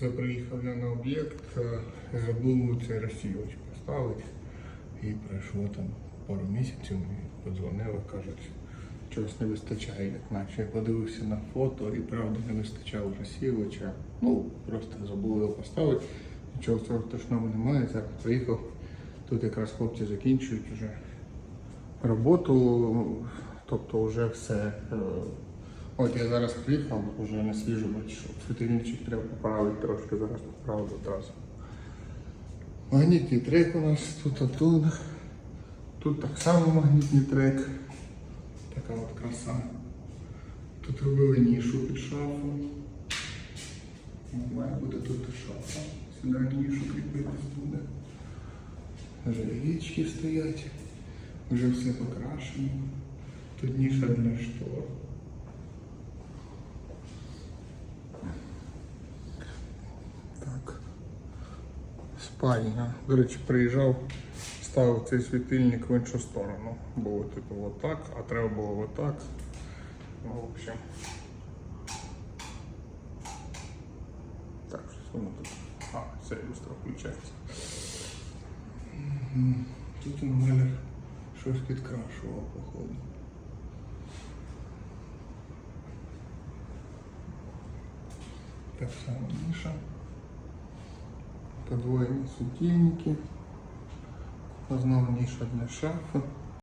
Це приїхав я на об'єкт, е, забув цей розсілоч поставити. І пройшло там пару місяців, мені подзвонили, кажуть, чогось не вистачає, як наче я подивився на фото і правда не вистачало розсілоча. Ну, просто забули його поставити. Нічого цього страшного немає. Зараз приїхав. Тут якраз хлопці закінчують вже роботу, тобто вже все. От я зараз приїхав, вже не свіжо, бачу, світильничок треба поправити трошки, зараз поправлю одразу. Магнітний трек у нас тут, а тут. Тут так само магнітний трек. Така от краса. Тут робили нішу під шафу. Має бути тут шафа. Сюди нішу кріпитись буде. Вже річки стоять. Вже все покрашено. Тут ніша для штор. Так. Спальня. До речі, приїжджав, ставив цей світильник в іншу сторону. Було типу отак, а треба було отак. Ну, в общем. Так, що воно тут. А, все, люстра включається. Тут він маляр щось підкрашував, походу. Так само ніша. Подвоєні светильники, основные ніша для шафи.